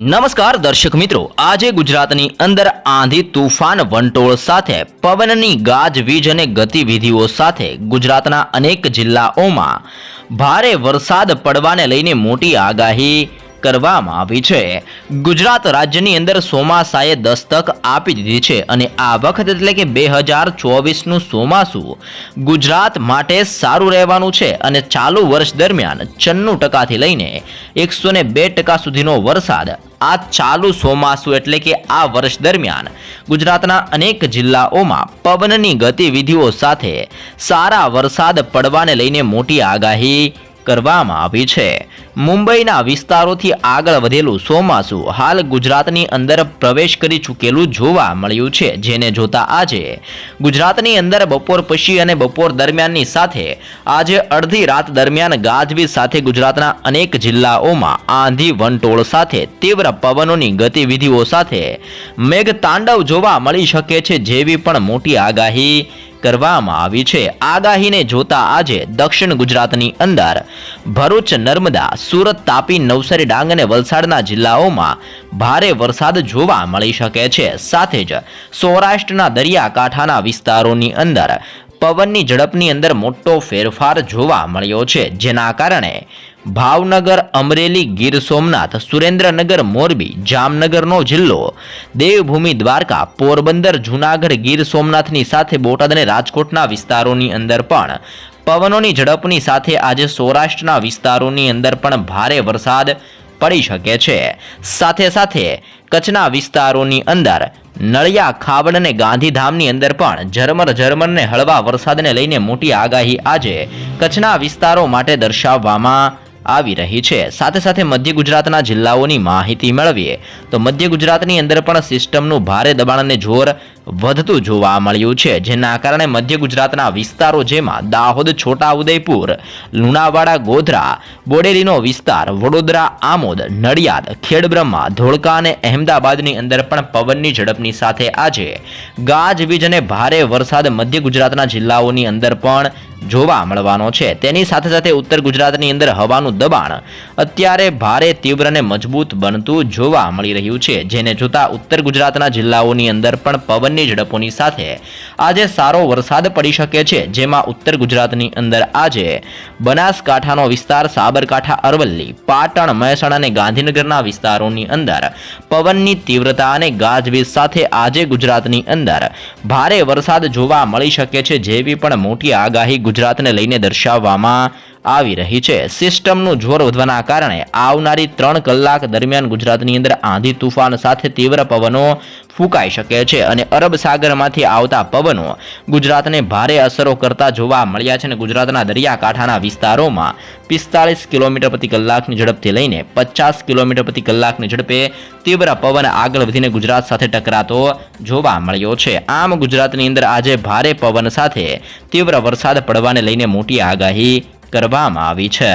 નમસ્કાર દર્શક મિત્રો, આજે ગુજરાતની અંદર આંધી, તુફાન, વંટોળ સાથે પવનની ગાજવીજ અને ગતિવિધિઓ સાથે ગુજરાતના અનેક જિલ્લાઓમાં ભારે વરસાદ પડવાને લઈને મોટી આગાહી કરવામાં આવી છે. ગુજરાત રાજ્યની અંદર ચોમાસાએ દસ્તક આપી દીધી છે અને આ વખત એટલે કે બે હજાર ચોવીસનું ચોમાસું ગુજરાત માટે સારું રહેવાનું છે અને ચાલુ વર્ષ દરમિયાન છન્નું ટકાથી લઈને એકસો બે ટકા સુધીનો વરસાદ આ ચાલુ ચોમાસું એટલે કે આ વર્ષ દરમિયાન ગુજરાતના અનેક જિલ્લાઓમાં પવનની ગતિવિધિઓ સાથે સારા વરસાદ પડવાને લઈને મોટી આગાહી કરવામાં આવી છે. મુંબઈના વિસ્તારોથી આગળ વધેલું ચોમાસું હાલ ગુજરાતની અંદર પ્રવેશ કરી ચૂકેલું જોવા મળ્યું છે, જેને જોતા આજે ગુજરાતની અંદર બપોર પછી અને બપોર દરમિયાનની સાથે આજે અડધી રાત દરમિયાન ગાજવીજ સાથે ગુજરાતના અનેક જિલ્લાઓમાં આંધી વંટોળ સાથે તીવ્ર પવનોની ગતિવિધિઓ સાથે મેઘ તાંડવ જોવા મળી શકે છે જેવી પણ મોટી આગાહી કરવામાં આવી છે. આગાહીને જોતા આજે દક્ષિણ ગુજરાતની અંદર ભરૂચ, નર્મદા, સુરત, તાપી, નવસારી, ડાંગ અને વલસાડના જિલ્લાઓમાં ભારે વરસાદ જોવા મળી શકે છે. સાથે જ સૌરાષ્ટ્રના દરિયાકાંઠાના વિસ્તારોની અંદર પવનની ઝડપની અંદર મોટો ફેરફાર જોવા મળ્યો છે. જેના કારણે ભાવનગર, અમરેલી, ગીર સોમનાથ, સુરેન્દ્રનગર, મોરબી, જામનગરનો જિલ્લો. દેવભૂમિ દ્વારકા, પોરબંદર, જૂનાગઢ, ગીર સોમનાથની સાથે બોટાદ અને રાજકોટના વિસ્તારોની અંદર પણ. પવનોની ઝડપની સાથે આજે સૌરાષ્ટ્રના વિસ્તારોની અંદર પણ ભારે વરસાદ પડી શકે છે. સાથે સાથે કચ્છના વિસ્તારોની અંદર નળિયા, ખાવડ અને ગાંધીધામની અંદર પણ ઝરમર ઝરમરને હળવા વરસાદને લઈને મોટી આગાહી આજે કચ્છના વિસ્તારો માટે દર્શાવવામાં આવી રહી છે. સાથે સાથે મધ્ય ગુજરાતના જિલ્લાઓની માહિતી મેળવીએ તો મધ્ય ગુજરાતની અંદર પણ સિસ્ટમનું ભારે દબાણ અને જોર વધતું જોવા મળ્યું છે, જેના કારણે મધ્ય ગુજરાતના વિસ્તારો જેમાં દાહોદ, છોટાઉદેપુર, લુણાવાડા, ગોધરા, બોડેલીનો વિસ્તાર, વડોદરા, આમોદ, નડિયાદ, ખેડબ્રહ્મા, ધોળકા અને અહેમદાબાદની અંદર પણ પવનની ઝડપની સાથે આજે ગાજવીજ અને ભારે વરસાદ મધ્ય ગુજરાતના જિલ્લાઓની અંદર પણ જોવા મળવાનો છે. તેની સાથે સાથે ઉત્તર ગુજરાતની અંદર હવાનું દબાણ અત્યારે ભારે, તીવ્ર અને મજબૂત બનતું જોવા મળી રહ્યું છે, જેને જોતા ઉત્તર ગુજરાતના જિલ્લાઓની અંદર પણ પવનની ઝડપોની સાથે આજે સારો વરસાદ પડી શકે છે, જેમાં ઉત્તર ગુજરાતની અંદર આજે બનાસકાંઠાનો વિસ્તાર, સાબરકાંઠા, અરવલ્લી, પાટણ, મહેસાણા અને ગાંધીનગરના વિસ્તારોની અંદર પવનની તીવ્રતા અને ગાજવીજ સાથે આજે ગુજરાતની અંદર ભારે વરસાદ જોવા મળી શકે છે, જેવી પણ મોટી આગાહી ગુજરાતને લઈને દર્શાવવામાં આવી રહી છે. સિસ્ટમનું જોર વધવાના કારણે આવનારી ત્રણ કલાક દરમિયાન ગુજરાતની અંદર આંધી તુફાન સાથે તીવ્ર પવનો ફૂંકાઈ શકે છે અને અરબ સાગરમાંથી આવતા પવનો ગુજરાતને ભારે અસરો કરતા જોવા મળ્યા છે અને ગુજરાતના દરિયાકાંઠાના વિસ્તારોમાં પિસ્તાળીસ કિલોમીટર પ્રતિ કલાકની ઝડપથી લઈને પચાસ કિલોમીટર પ્રતિ કલાકની ઝડપે તીવ્ર પવન આગળ વધીને ગુજરાત સાથે ટકરાતો જોવા મળ્યો છે. આમ ગુજરાતની અંદર આજે ભારે પવન સાથે તીવ્ર વરસાદ પડવાને લઈને મોટી આગાહી કરવામાં આવી છે.